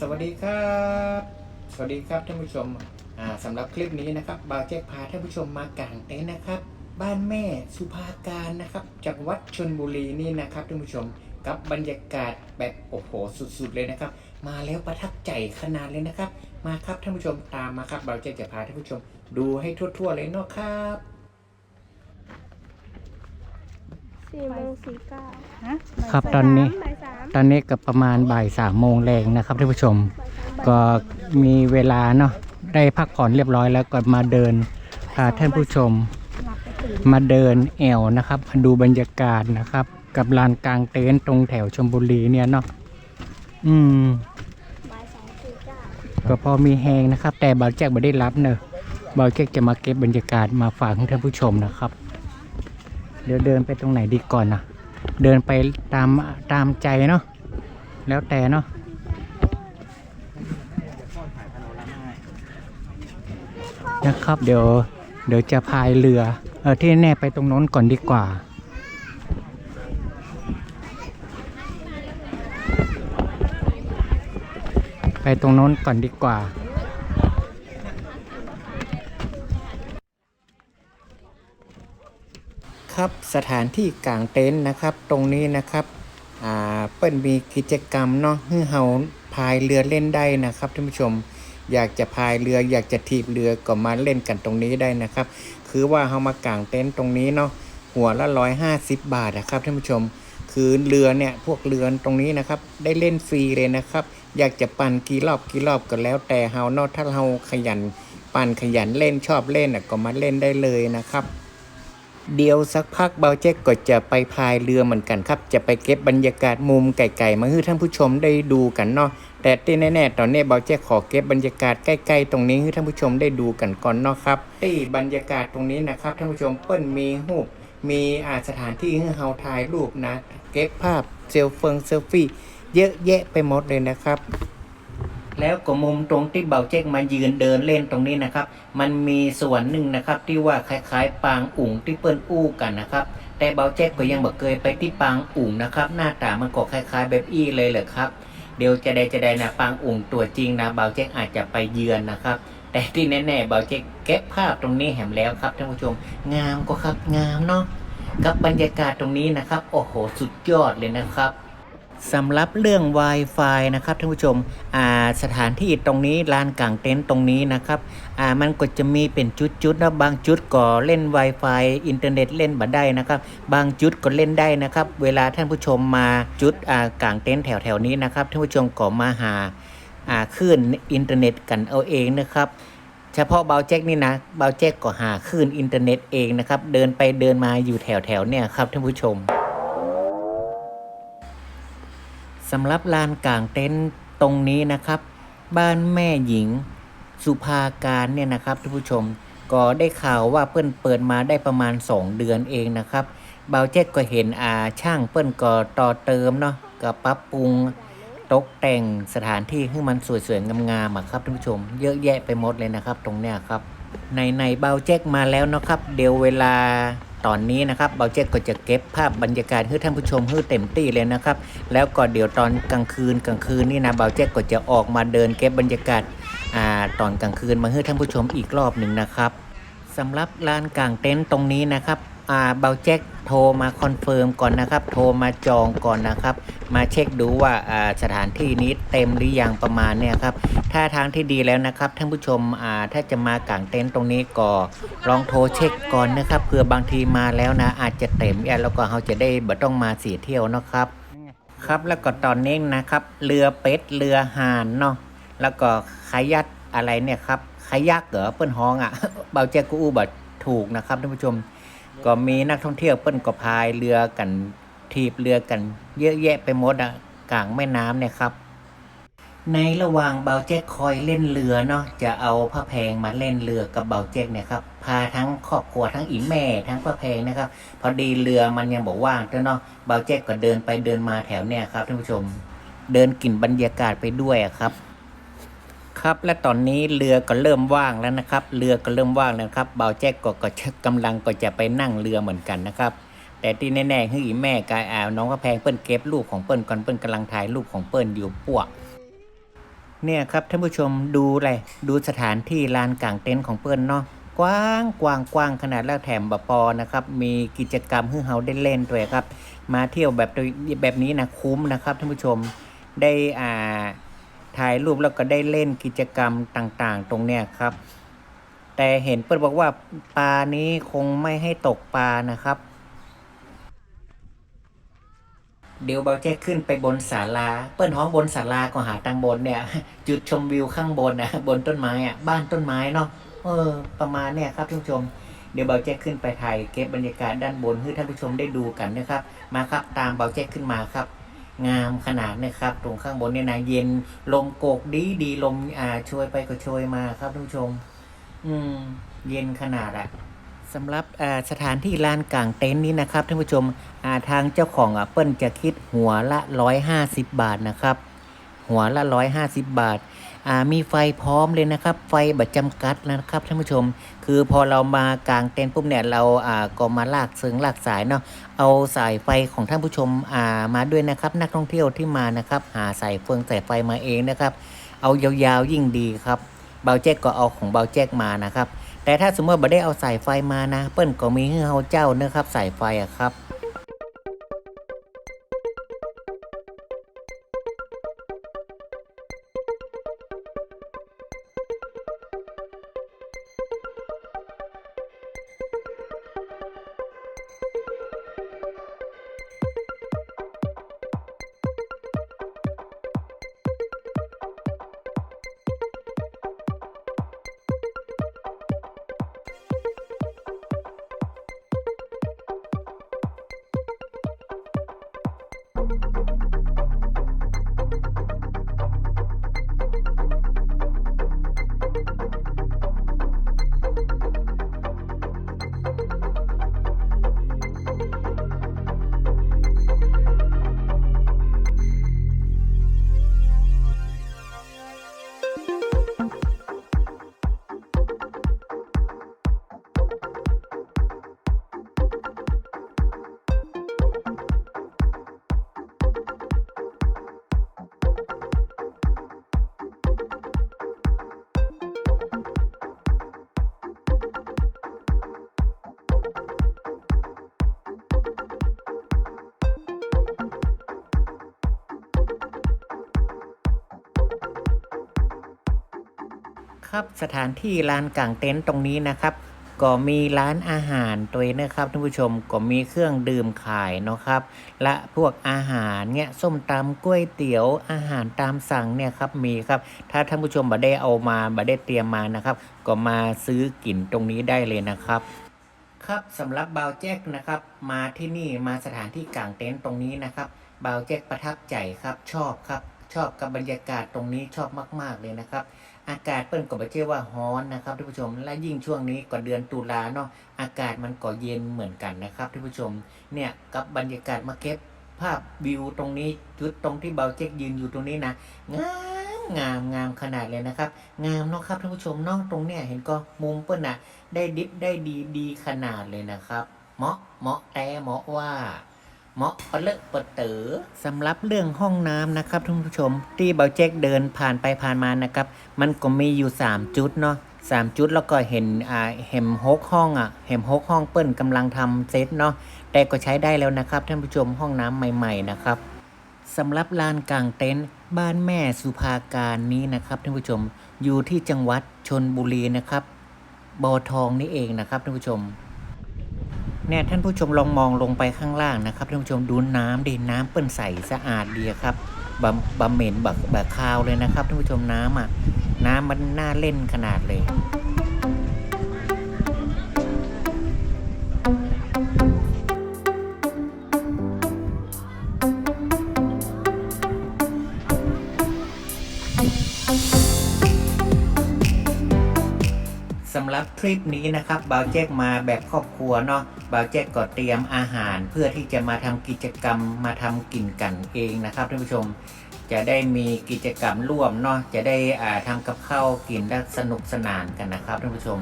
สวัสดีครับ สวัสดีครับท่านผู้ชมอ่าสำหรับคลิปนี้นะครับบาวแจ็คพาท่านผู้ชมมากางเต็นท์นะครับ บ้านแม่สุภาการนะครับจากวัดชนบุรีนี่นะครับท่านผู้ชมกับบรรยากาศแบบโอ้โหสุดๆเลยนะครับ มาแล้วประทับใจขนาดเลยนะครับ มาครับท่านผู้ชมตามมาครับบาวแจ็คจะพาท่านผู้ชม ดูให้ทั่ว ๆ เลยเนาะครับ สี่โมงสี่เก้าฮะครับตอนนี้บ่ายสามตอนนี้ก็ประมาณบ่ายสามโมงแรงนะครับท่านผู้ชมบ่ายสามบ่ายก็มีเวลาเนาะได้พักผ่อนเรียบร้อยแล้วก็มาเดินพาท่านผู้ชมหลับไปตื่นมาเดินแอวนะครับมาดูบรรยากาศนะครับ กับลานกลางเต็นท์ตรงแถวชมบุรีเนี่ยเนาะอืมบ่ายสองสี่เก้าก็พอมีแหงนะครับ แต่บาวแจ็คไม่ได้รับเนอะบาวแจ็คจะมาเก็บบรรยากาศมาฝากให้ท่านผู้ชมนะครับ เดี๋ยวเดินไปตรงไหนดีก่อนนะเดินไปตามตามใจเนาะแล้วแต่เนาะนะครับ เดี๋ยวเดี๋ยวจะพายเรือเออที่แน่ไปตรงน้นก่อนดีกว่า ไปตรงน้นก่อนดีกว่า ครับสถานที่กลางเต็นท์นะครับ ตรงนี้นะครับอ่าเปิ้นมีกิจกรรมเนาะให้เฮาพายเรือเล่นได้นะครับท่านผู้ชมอยากจะพายเรืออยากจะถีบเรือก็มาเล่นกันตรงนี้ได้นะครับ คือว่าเฮามากางเต็นท์ตรงนี้เนาะหัวละร้อยห้าสิบบาทนะครับท่านผู้ชม คือเรือเนี่ยพวกเรือตรงนี้นะครับ ได้เล่นฟรีเลยนะครับ อยากจะปั่นกี่รอบกี่รอบก็แล้วแต่เฮาเนาะถ้าเฮาขยันปั่นขยันเล่นชอบเล่นก็มาเล่นได้เลยนะครับ เดี๋ยวสักพักเบาเจ๊กก็จะไปพายเรือเหมือนกันครับ จะไปเก็บบรรยากาศมุมไก่ๆมาให้ท่านผู้ชมได้ดูกันเนาะแต่ที่แน่ๆตอนนี้เบาเจ๊กขอเก็บบรรยากาศใกล้ๆตรงนี้ให้ท่านผู้ชมได้ดูกันก่อนเนาะครับที่บรรยากาศตรงนี้นะครับท่านผู้ชมเปิ้นมีรูปมีอาสถานที่ให้เฮาถ่ายรูปนะ เก็บภาพเซลเฟิงเซลฟี่เยอะแยะไปหมดเลยนะครับ แล้วก็มุมตรงที่เบาเจ๊กมายืนเดินเล่นตรงนี้นะครับ มันมีส่วนหนึ่งนะครับที่ว่าคล้ายๆ ปางอุ่งที่เปิ้นอู้กันนะครับ แต่เบาเจ๊กก็ยังบอกเคยไปที่ปางอุ่งนะครับ หน้าตามันก็คล้าย ๆ แบบอี้เลยเหรอครับ เดี๋ยวจะได้จะได้นะปางอุ่งตัวจริงนะเบาเจ๊กอาจจะไปเยือนนะครับ แต่ที่แน่ๆเบาเจ๊กเก็บภาพตรงนี้แหมแล้วครับท่านผู้ชม งามก็ครับงามเนาะกับบรรยากาศตรงนี้นะครับ โอ้โห สุดยอดเลยนะครับ สำหรับเรื่อง Wi-Fi นะครับท่านผู้ชมสถานที่ตรงนี้ลานกลางเต็นท์ตรงนี้นะครับมันก็จะมีเป็นจุดๆนะบางจุดก็เล่น Wi-Fi อินเทอร์เน็ตเล่นบัได้นะครับ บางจุดก็เล่นได้นะครับ เวลาท่านผู้ชมมาจุดกลางเต็นท์แถวๆนี้นะครับท่านผู้ชมก็มาหาอ่าคลื่นอินเทอร์เน็ตกันเอาเองนะครับเฉพาะเบาแจ็คนี่นะเบาแจ็คก็หาคลื่นอินเทอร์เน็ตเองนะครับ เดินไปเดินมาอยู่แถวๆเนี่ยครับท่านผู้ชม สำหรับลานกลางเต็นท์ตรงนี้นะครับ บ้านแม่หญิงสุภาการเนี่ยนะครับท่านผู้ชมก็ได้ข่าวว่าเปิ้นเปิดมาได้ประมาณ 2 เดือนเองนะครับเบาเจ็กก็เห็นอาช่างเปิ้นก็ต่อเติมเนาะก็ปรับปรุงตกแต่งสถานที่ให้มันสวยๆงามๆครับท่านผู้ชม เยอะแยะไปหมดเลยนะครับ ตรงเนี้ยครับในในเบาเจ็กมาแล้วนะครับ เดี๋ยวเวลา ตอนนี้นะครับเบาเจ็กก็จะเก็บภาพบรรยากาศให้ท่านผู้ชมให้เต็มที่เลยนะครับ แล้วก็เดี๋ยวตอนกลางคืนกลางคืนนี่นะเบาเจ็กก็จะออกมาเดินเก็บบรรยากาศอ่าตอนกลางคืนมาให้ท่านผู้ชมอีกรอบหนึ่งนะครับสำหรับลานกลางเต็นท์ตรงนี้นะครับอ่าเบาเจ็ก โทรมาคอนเฟิร์มก่อนนะครับ โทรมาจองก่อนนะครับ มาเช็คดูว่าสถานที่นี้เต็มหรือยังประมาณเนี่ยครับ ถ้าทางที่ดีแล้วนะครับท่านผู้ชมถ้าจะมากางเต็นท์ตรงนี้ก็ลองโทรเช็คก่อนนะครับเผื่อบางทีมาแล้วนะอาจจะเต็มแล้วก็เขาจะได้บ่ต้องมาเสียเที่ยวนะครับครับแล้วก็ตอนนี้นะครับเรือเป็ดเรือห่านเนาะแล้วก็ขยัดอะไรเนี่ยครับขยักเหรอเปิ้นฮ้องอะเบาแจกูอูบัดถูกนะครับท่านผู้ชม ก็มีนักท่องเที่ยวเปิ้นก็พายเรือกันทีบเรือกัน เยอะแยะไปหมดอะกลางแม่น้ำเนี่ยครับ ในระหว่างเบาแจ็คคอยเล่นเรือเนาะจะเอาพระแพงมาเล่นเรือกับเบาแจ็คเนี่ยครับพาทั้งครอบครัวทั้งอีแม่ทั้งพระแพงนะครับ พอดีเรือมันยังบอกว่างเนาะเบาแจ็คก็เดินไปเดินมาแถวเนี่ยครับท่านผู้ชม เดินกลิ่นบรรยากาศไปด้วยครับ ครับ และตอนนี้เรือก็เริ่มว่างแล้วนะครับ เรือก็เริ่มว่างแล้วครับเบาแจ็คก็ก็กำลังก็จะไปนั่งเรือเหมือนกันนะครับ แต่ที่แน่ๆคืออีแม่กายอาวน้องพระแพงเปิ้นเก็บลูกของเปิ้นก่อนเปิ้นกำลังถ่ายรูปของเปิ้นอยู่ปวกเนี่ยครับท่านผู้ชมดูเลยดูสถานที่ลานกลางเต็นท์ของเปิ้ลเนาะกว้างกว้างกว้างขนาดแล้วแถมบปอนะครับ มีกิจกรรมให้เฮาได้เล่นด้วยครับ มาเที่ยวแบบแบบนี้นะคุ้มนะครับท่านผู้ชมได้อ่า ถ่ายรูปแล้วก็ได้เล่นกิจกรรมต่างๆ ตรงเนี้ยครับ แต่เห็นเปิ้ลบอกว่าปลานี้คงไม่ให้ตกปลานะครับ เดี๋ยวเบาแจ๊ขึ้นไปบนศาลา เปิ้ลห้องบนศาลาก็หาตังบนเนี่ย จุดชมวิวข้างบนนะบนต้นไม้อะบ้านต้นไม้เนาะเออ ประมาณเนี่ยครับท่านผู้ชมเดี๋ยวเบาแจ๊ขึ้นไปถ่ายเก็บบรรยากาศด้านบนให้ท่านผู้ชมได้ดูกันนะครับ มาครับตามเบาแจ๊ขึ้นมาครับ งามขนาดเนี่ยครับ ตรงข้างบนเนี่ยนะเย็นลมโกกดีดีลมอ่าช่วยไปก็ช่วยมาครับท่านผู้ชม อืม เย็นขนาดอะสำหรับอ่าสถานที่ลานกลางเต็นท์นี้นะครับท่านผู้ชมอ่าทางเจ้าของอะเปิ้ลจะคิดหัวละ 150 บาทนะครับ หัวละ150บาทอ่ามีไฟพร้อมเลยนะครับ ไฟบัดจำกัดนะครับท่านผู้ชม คือพอเรามากางเต็นท์ปุ๊บเนี่ยเราอ่าก็มาลากเสืองลากสายเนาะเอาสายไฟของท่านผู้ชมอ่ามาด้วยนะครับ นักท่องเที่ยวที่มานะครับ หาสายเฟืองสายไฟมาเองนะครับ เอายาวๆยิ่งดีครับเบาแจ็คก็เอาของเบาแจ็คมานะครับแต่ถ้าสมมติว่าบ่ได้เอาสายไฟมานะ เปิ้นก็มีให้เฮาเจ้าเนะครับสายไฟอะครับ ครับสถานที่ลานกลางเต็นท์ตรงนี้นะครับ ก็มีร้านอาหารตัวนะครับท่านผู้ชมก็มีเครื่องดื่มขายเนาะครับ และพวกอาหารเนี่ยส้มตำก๋วยเตี๋ยวอาหารตามสั่งเนี่ยครับมีครับ ถ้าท่านผู้ชมบ่ได้เอามาบ่ได้เตรียมมานะครับ ก็มาซื้อกินตรงนี้ได้เลยนะครับครับสำหรับบาวแจ็คนะครับ มาที่นี่มาสถานที่กลางเต็นท์ตรงนี้นะครับบาวแจ็คประทับใจครับชอบครับ ชอบกับบรรยากาศตรงนี้ชอบมาก ๆเลยนะครับ อากาศเปิ้นก็ไม่ใช่อว่าร้อนนะครับท่านผู้ชม และยิ่งช่วงนี้ก็เดือนตุลาเนาะอากาศมันก็เย็นเหมือนกันนะครับท่านผู้ชมเนี่ยกับบรรยากาศมาเก็บภาพวิวตรงนี้จุดตรงที่เบาเจ๊กยืนอยู่ตรงนี้นะงามงามงามขนาดเลยนะครับ งามเนาะครับท่านผู้ชมเนาะตรงเนี้ยเห็นก็มุมเปิ้นอะได้ดิบได้ดีดีขนาดเลยนะครับ เหมาะเหมาะแต่เหมาะว่า เหมาะเปเลอะเปดเต๋อสำหรับเรื่องห้องน้ำนะครับท่านผู้ชม ที่เบาเจ๊กเดินผ่านไปผ่านมานะครับ มันก็มีอยู่ 3 จุดเนาะสามจุดแล้วก็เห็นอ่าเห็มฮกห้องอะเห็มฮกห้องเปิ้ลกำลังทำเซตเนาะแต่ก็ใช้ได้แล้วนะครับท่านผู้ชมห้องน้ำใหม่ ๆ นะครับสำหรับลานกลางเต็นท์บ้านแม่สุภาการนี้นะครับท่านผู้ชมอยู่ที่จังหวัดชนบุรีนะครับบอทองนี่เองนะครับท่านผู้ชม เนี่ยท่านผู้ชมลองมองลงไปข้างล่างนะครับท่านผู้ชมดูน้ำดิน้ำเปิ้นใสสะอาดดีครับบำบำเหม็นแบบแบบคาวเลยนะครับท่านผู้ชมน้ำอะน้ำมันน่าเล่นขนาดเลย สำหรับทริปนี้นะครับบาวแจ็กมาแบบครอบครัวเนาะบาวแจ็กก็เตรียมอาหาร เพื่อที่จะมาทำกิจกรรมมาทำกินกันเองนะครับท่านผู้ชม จะได้มีกิจกรรมร่วมเนาะจะได้อ่าทำกับข้าวกินและสนุกสนานกันนะครับท่านผู้ชม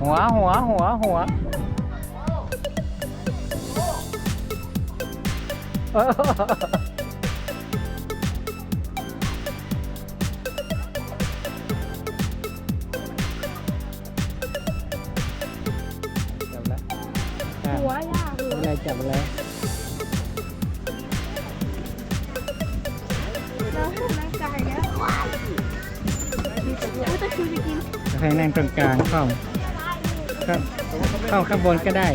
หัวหัวหัวหัว จับแล้วอะหัวย่ากหัวอะไรจับอะไรแล้วร่างกายเนี่ยว้ายอุ๊ยตะคริวจะกิน ให้นั่งตรงกลางเข้าเข้าเข้าข้างบนก็ได้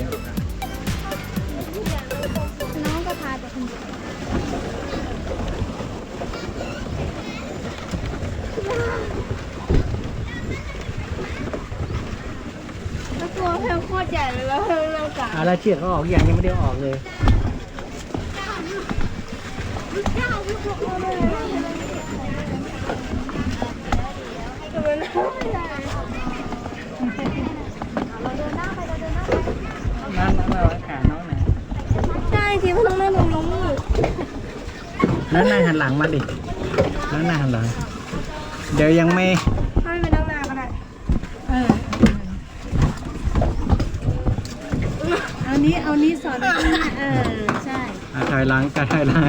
แล้วเชือกเขาออกอย่างยังไม่ได้ออกเลยแต่มันไม่ได้นั่นเราขาน้องนะใช่จริงๆมันต้องนั่งตรงนี้แล้วนั่งหันหลังมาดิแล้วนั่งหันหลัง เดี๋ยวยังไม่ ให้ไปนั่งหน้าก็ได้ เออ เอานี้เอานี้สอนเออใช่อะถอยหลังก็ถอยหลัง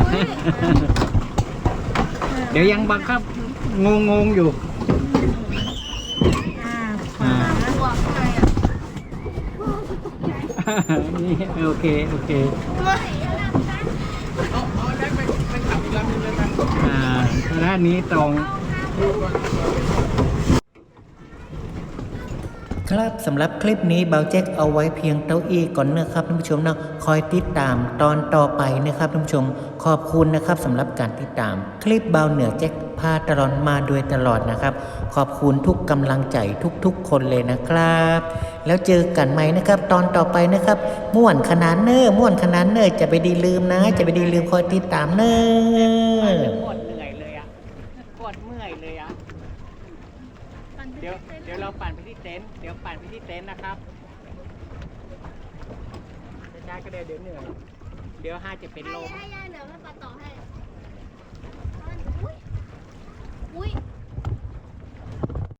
เดี๋ยวยังบังคับงงงๆอยู่ อ่าอ่าบวกไงอะนี่โอเค โอเคอ่าด้านนี้ตรง ครับสำหรับคลิปนี้เบาแจ็คเอาไว้เพียงเต้าอี้ก่อนนะครับท่านผู้ชมนาะคอยติดตามตอนต่อไปนะครับท่านผู้ชม ขอบคุณนะครับสำหรับการติดตาม คลิปเบาเหนือแจ็คพาตลอดมาโดยตลอดนะครับ ขอบคุณทุกกำลังใจทุกๆ คนเลยนะครับ แล้วเจอกันใหม่นะครับ ตอนต่อไปนะครับม่วนขนาดเนอร์ม่วนขนาดเนอร์จะไปดีลืมนะ จะไปดีลืมคอยติดตามเนอร์ ปวดเหนื่อยเลยอะปวดเมื่อยเลยอะ เดี๋ยว เดี๋ยวเราปั่ นท์เดี๋ยวปั่นไปที่เต็นท์นะครับช้าๆก็ได้เดี๋ยวเหนื่อย เดี๋ยวห้าจะเป็นลม ให้ย่ายเดี๋ยวแม่ปัดต่อให้ อุ้ยอุ้ย